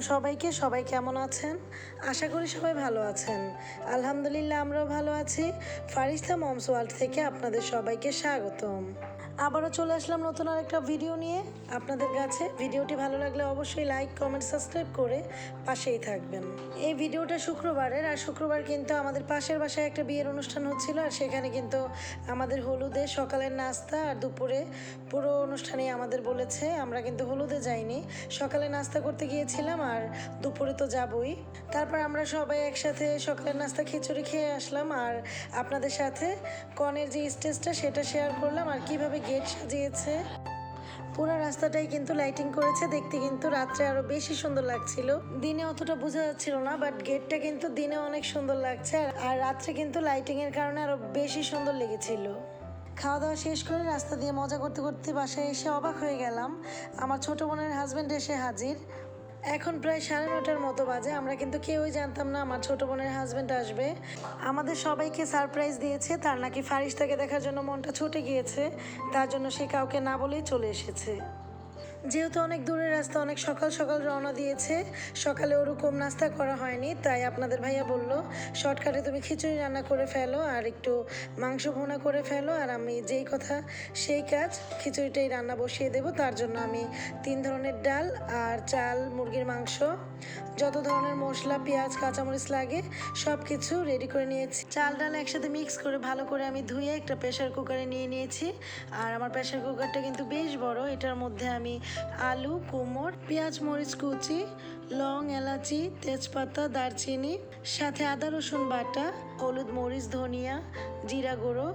সবাইকে। সবাই কেমন আছেন? আশা করি সবাই ভালো আছেন। আলহামদুলিল্লাহ, আমরাও ভালো আছি। ফারিস্তা মমস ওয়ার্ল্ড থেকে আপনাদের সবাইকে স্বাগতম। আবারও চলে আসলাম নতুন আরেকটা ভিডিও নিয়ে। আপনাদের কাছে ভিডিওটি ভালো লাগলে অবশ্যই লাইক কমেন্ট সাবস্ক্রাইব করে পাশেই থাকবেন। এই ভিডিওটা শুক্রবারের, আর শুক্রবার কিন্তু আমাদের পাশের বাসায় একটা বিয়ের অনুষ্ঠান হচ্ছিল, আর সেখানে কিন্তু আমাদের হলুদে সকালের নাস্তা আর দুপুরে পুরো অনুষ্ঠানে আমাদের বলেছে। আমরা কিন্তু হলুদে যাইনি, সকালে নাস্তা করতে গিয়েছিলাম আর দুপুরে তো যাবই। তারপর আমরা সবাই একসাথে সকালের নাস্তা খিচুড়ি খেয়ে আসলাম, আর আপনাদের সাথে কনের যে স্টেজটা সেটা শেয়ার করলাম, আর কীভাবে গেট সাজিয়েছে। পুরো রাস্তাটাই কিন্তু লাইটিং করেছে। দেখতে কিন্তু রাত্রে আরও বেশি সুন্দর লাগছিল। দিনে অতটা বোঝা যাচ্ছিল না বাট গেটটা কিন্তু দিনে অনেক সুন্দর লাগছে। আর- রাত্রে কিন্তু লাইটিং এর কারণে আরও বেশি সুন্দর লেগেছিল। খাওয়া দাওয়া শেষ করে রাস্তা দিয়ে মজা করতে করতে বাসায় এসে অবাক হয়ে গেলাম। আমার ছোট বোনের হাজবেন্ড এসে হাজির। এখন প্রায় সাড়ে নটার মতো বাজে, আমরা কিন্তু কেউই জানতাম না আমার ছোট বোনের হাজবেন্ড আসবে। আমাদের সবাইকে সারপ্রাইজ দিয়েছে, তার নাকি ফারিস্তাকে দেখার জন্য মনটা ছুটে গিয়েছে, তার জন্য সে কাউকে না বলেই চলে এসেছে। যেহেতু অনেক দূরের রাস্তা, অনেক সকাল সকাল রওনা দিয়েছে, সকালে ওরকম নাস্তা করা হয়নি, তাই আপনাদের ভাইয়া বলল, শর্টকাটে তুমি খিচুড়ি রান্না করে ফেলো আর একটু মাংস ভুনা করে ফেলো আর আমি যেই কথা, সেই কাজ, খিচুড়িটাই রান্না বসিয়ে দেবো, তার জন্য আমি তিন ধরনের ডাল আর চাল, মুরগির মাংস, যত ধরনের মশলা, পেঁয়াজ, কাঁচামরিচ লাগে সব কিছু রেডি করে নিয়েছি। চাল, ডাল একসাথে মিক্স করে ভালো করে আমি ধুয়ে একটা প্রেশার কুকারে নিয়ে নিয়েছি, আর আমার প্রেশার কুকারটা কিন্তু বেশ বড়, এটার মধ্যে আমি আলু, কুমড়, পেঁয়াজ, মরিচ কুচি, লং এলাচি, তেজপাতা, দারচিনি, সাথে আদা, রসুন বাটা, হলুদ মরিচ, ধনিয়া, জিরা গুঁড়ো,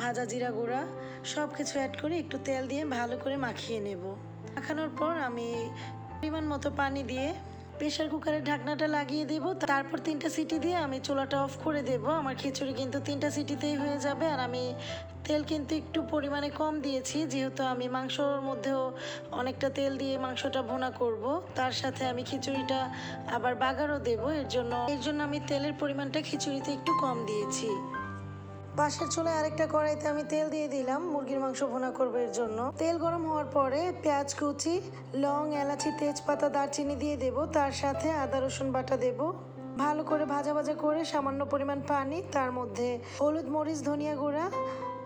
ভাজা জিরা গুঁড়া সব কিছু অ্যাড করে একটু তেল দিয়ে ভালো করে মাখিয়ে নেব। মাখানোর পর আমি পরিমাণ মতো পানি দিয়ে প্রেশার কুকারের ঢাকনাটা লাগিয়ে দেব। তারপর তিনটা সিটি দিয়ে আমি চুলাটা অফ করে দেব। আমার খিচুড়ি কিন্তু তিনটা সিটিতেই হয়ে যাবে। আর আমি তেল কিন্তু একটু পরিমাণে কম দিয়েছি, যেহেতু আমি মাংসর মধ্যেও অনেকটা তেল দিয়ে মাংসটা ভুনা করব। তার সাথে আমি খিচুড়িটা আবার বাগারও দেব, এর জন্য এর জন্য আমি তেলের পরিমাণটা খিচুড়িতে একটু কম দিয়েছি। পাশের চুলায় আরেকটা কড়াইতে আমি তেল দিয়ে দিলাম, মুরগির মাংস ভুনা করব এর জন্য। তেল গরম হওয়ার পরে পেঁয়াজ কুচি, লং, এলাচি, তেজপাতা, দারচিনি দিয়ে দেব, তার সাথে আদা, রসুন বাটা দেব। ভালো করে ভাজা ভাজা করে সামান্য পরিমাণ পানি, তার মধ্যে হলুদ, মরিচ, ধনিয়া গুঁড়া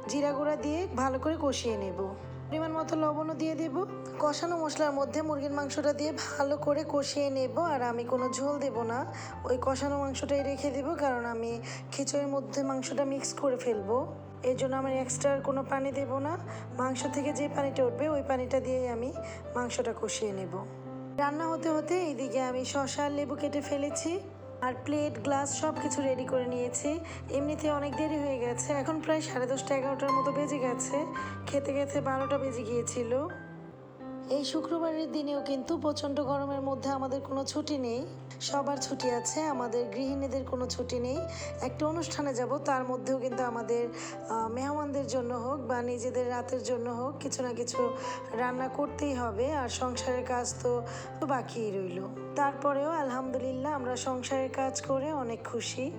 জিরা গুঁড়া দিয়ে ভালো করে কষিয়ে নেব। পরিমাণ মতো লবণও দিয়ে দেব। কষানো মশলার মধ্যে মুরগির মাংসটা দিয়ে ভালো করে কষিয়ে নেব। আর আমি কোনো ঝোল দেব না। ওই কষানো মাংসটাই রেখে দেব, কারণ আমি খিচুড়ির মধ্যে মাংসটা মিক্স করে ফেলব। এর জন্য আমি এক্সট্রা কোনো পানি দেব না। মাংস থেকে যে পানিটা উঠবে, ওই পানিটা দিয়েই আমি মাংসটা কষিয়ে নেব। রান্না হতে হতে এইদিকে আমি আর লেবু কেটে ফেলেছি। আর প্লেট গ্লাস সব কিছু রেডি করে নিয়েছি। এমনিতে অনেক দেরি হয়ে গেছে। এখন প্রায় সাড়ে দশটা এগারোটার মতো বেজে গেছে। খেতে খেতে বারোটা বেজে গিয়েছিল। এই শুক্রবারের দিনেও কিন্তু প্রচণ্ড গরমের মধ্যে আমাদের কোনো ছুটি নেই। সবার ছুটি আছে, আমাদের গৃহিণীদের কোনো ছুটি নেই। একটা অনুষ্ঠানে যাব, তার মধ্যেও কিন্তু আমাদের মেহমানদের জন্য হোক বা নিজেদের রাতের জন্য হোক কিছু না কিছু রান্না করতেই হবে আর সংসারের কাজ তো বাকিই রইল। তারপরেও আলহামদুলিল্লাহ আমরা সংসারের কাজ করে অনেক খুশি।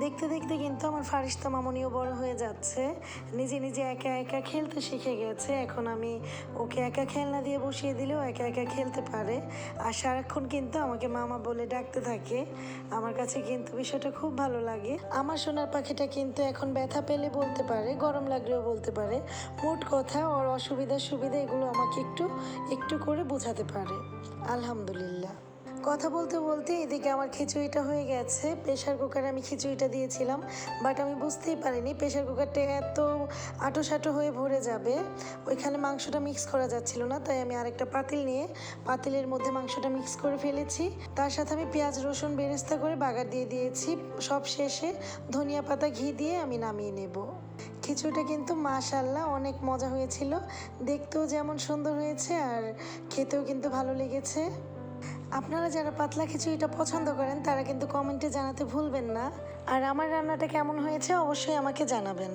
দেখতে দেখতে কিন্তু আমার ফারিস্তা মামনিও বড় হয়ে যাচ্ছে। নিজে নিজে একা একা খেলতে শিখে গেছে। এখন আমি ওকে একা খেলনা দিয়ে বসিয়ে দিলেও একা একা খেলতে পারে। আর সারাক্ষণ কিন্তু আমাকে মামা বলে ডাকতে থাকে। আমার কাছে কিন্তু বিষয়টা খুব ভালো লাগে। আমার সোনার পাখিটা কিন্তু এখন ব্যথা পেলে বলতে পারে, গরম লাগলেও বলতে পারে। মোট কথা ওর অসুবিধা সুবিধা এগুলো আমাকে একটু একটু করে বোঝাতে পারে। আলহামদুলিল্লাহ। কথা বলতে বলতে এদিকে আমার খিচুড়িটা হয়ে গেছে। প্রেশার কুকারে আমি খিচুড়িটা দিয়েছিলাম বাট আমি বুঝতেই পারিনি প্রেশার কুকারটা এত আটো সাটো হয়ে ভরে যাবে। ওইখানে মাংসটা মিক্স করা যাচ্ছিল না, তাই আমি আরেকটা পাতিল নিয়ে পাতিলের মধ্যে মাংসটা মিক্স করে ফেলেছি। তার সাথে আমি পেঁয়াজ, রসুন বেরেস্তা করে বাগার দিয়ে দিয়েছি। সব শেষে ধনিয়া পাতা, ঘি দিয়ে আমি নামিয়ে নেব। খিচুড়িটা কিন্তু মাশাল্লাহ অনেক মজা হয়েছিল। দেখতেও যেমন সুন্দর হয়েছে আর খেতেও কিন্তু ভালো লেগেছে। আপনারা যারা পাতলা খিচুড়িটা পছন্দ করেন, তারা কিন্তু কমেন্টে জানাতে ভুলবেন না। আর আমার রান্নাটা কেমন হয়েছে অবশ্যই আমাকে জানাবেন।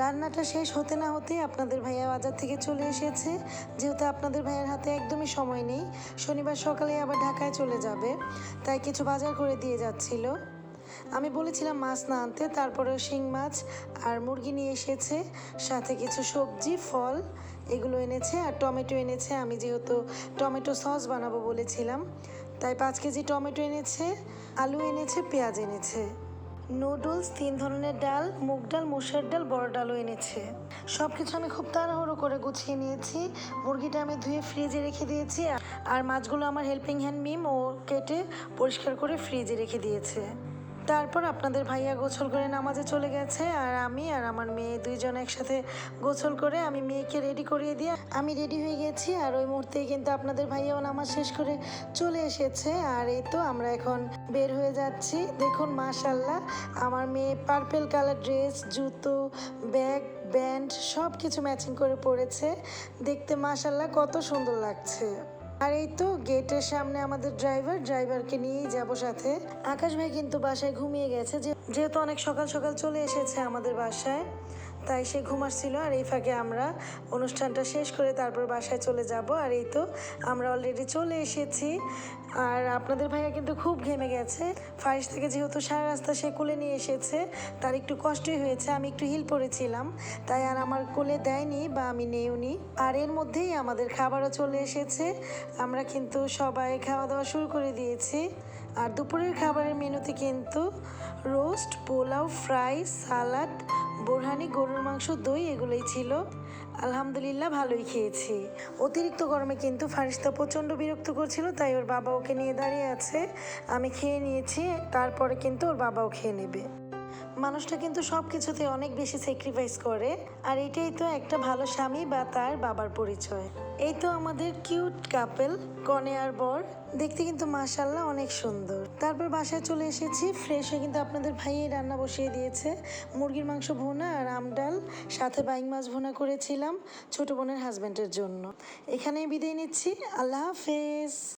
রান্নাটা শেষ হতে না হতে আপনাদের ভাইয়া বাজার থেকে চলে এসেছে। যেহেতু আপনাদের ভাইয়ের হাতে একদমই সময় নেই, শনিবার সকালে আবার ঢাকায় চলে যাবে, তাই কিছু বাজার করে দিয়ে যাচ্ছিল। আমি বলেছিলাম মাছ না আনতে, তারপরে শিং মাছ আর মুরগি নিয়ে এসেছে, সাথে কিছু সবজি, ফল, এগুলো এনেছে আর টমেটো এনেছে। আমি যেহেতু টমেটো সস বানাবো বলেছিলাম, তাই পাঁচ কেজি টমেটো এনেছে, আলু এনেছে, পেঁয়াজ এনেছে। নুডলস, তিন ধরনের ডাল, মুগ ডাল, মুসুর ডাল, বড় ডালও এনেছে। সব কিছু আমি খুব তাড়াহুড়ো করে গুছিয়ে নিয়েছি। মুরগিটা আমি ধুয়ে ফ্রিজে রেখে দিয়েছি আর মাছগুলো আমার হেল্পিং হ্যান্ড মিম ও কেটে পরিষ্কার করে ফ্রিজে রেখে দিয়েছে। তারপর আপনাদের ভাইয়া গোসল করে নামাজে চলে গেছে আর আমি আর আমার মেয়ে দুইজন একসাথে গোসল করে আমি মেয়েকে রেডি করিয়ে দিয়ে আমি রেডি হয়ে গেছি আর ওই মুহূর্তেই কিন্তু আপনাদের ভাইয়াও নামাজ শেষ করে চলে এসেছে আর এই তো আমরা এখন বের হয়ে যাচ্ছি। দেখুন মাশাল্লাহ আমার মেয়ে পার্পেল কালার ড্রেস জুতো ব্যাগ ব্যান্ড সব কিছু ম্যাচিং করে পরেছে। দেখতে মাশাল্লাহ কত সুন্দর লাগছে। আর এই তো গেটের সামনে আমাদের ড্রাইভার, ড্রাইভারকে নিয়েই যাব সাথে। আকাশ ভাই কিন্তু বাসায় ঘুমিয়ে গেছে যেহেতু অনেক সকাল সকাল চলে এসেছে আমাদের বাসায়। তাই সে ঘুমাচ্ছিল আর এই ফাঁকে আমরা অনুষ্ঠানটা শেষ করে তারপর বাসায় চলে যাব। আর এই তো আমরা অলরেডি চলে এসেছি। আর আপনাদের ভাইয়া কিন্তু খুব ঘেমে গেছে। ফারিস থেকে যেহেতু সারা রাস্তা সে কোলে নিয়ে এসেছে, তার একটু কষ্টই হয়েছে। আমি একটু হিল পড়েছিলাম তাই আর আমার কোলে দেয়নি বা আমি নেইওনি আর এর মধ্যেই আমাদের খাবারও চলে এসেছে। আমরা কিন্তু সবাই খাওয়া দাওয়া শুরু করে দিয়েছি। আর দুপুরের খাবারের মেনুতে কিন্তু roast, pulao, fry, salad borhani গরুর মাংস, দই এগুলোই ছিল। আলহামদুলিল্লাহ ভালোই খেয়েছি। অতিরিক্ত গরমে কিন্তু ফারিস্তা প্রচণ্ড বিরক্ত করছিল, তাই ওর বাবা ওকে নিয়ে দাঁড়িয়ে আছে। আমি খেয়ে নিয়েছি, তারপরে কিন্তু ওর বাবাও খেয়ে নেবে। মানুষটা কিন্তু সব কিছুতে অনেক বেশি স্যাক্রিফাইস করে। আর এটাই তো একটা ভালো স্বামী বা তার বাবার পরিচয়। এই তো আমাদের কিউট কাপেল কনে আর বর। দেখতে কিন্তু মাশাল্লাহ অনেক সুন্দর। তারপর বাসায় চলে এসেছি। ফ্রেশ হয়ে কিন্তু আপনাদের ভাইয়ের রান্না বসিয়ে দিয়েছে। মুরগির মাংস ভুনা আর আমডাল সাথে বাইং মাছ ভুনা করেছিলাম ছোট বোনের হাজব্যান্ডের জন্য। এখানেই বিদায় নিচ্ছি। আল্লাহ হাফেজ।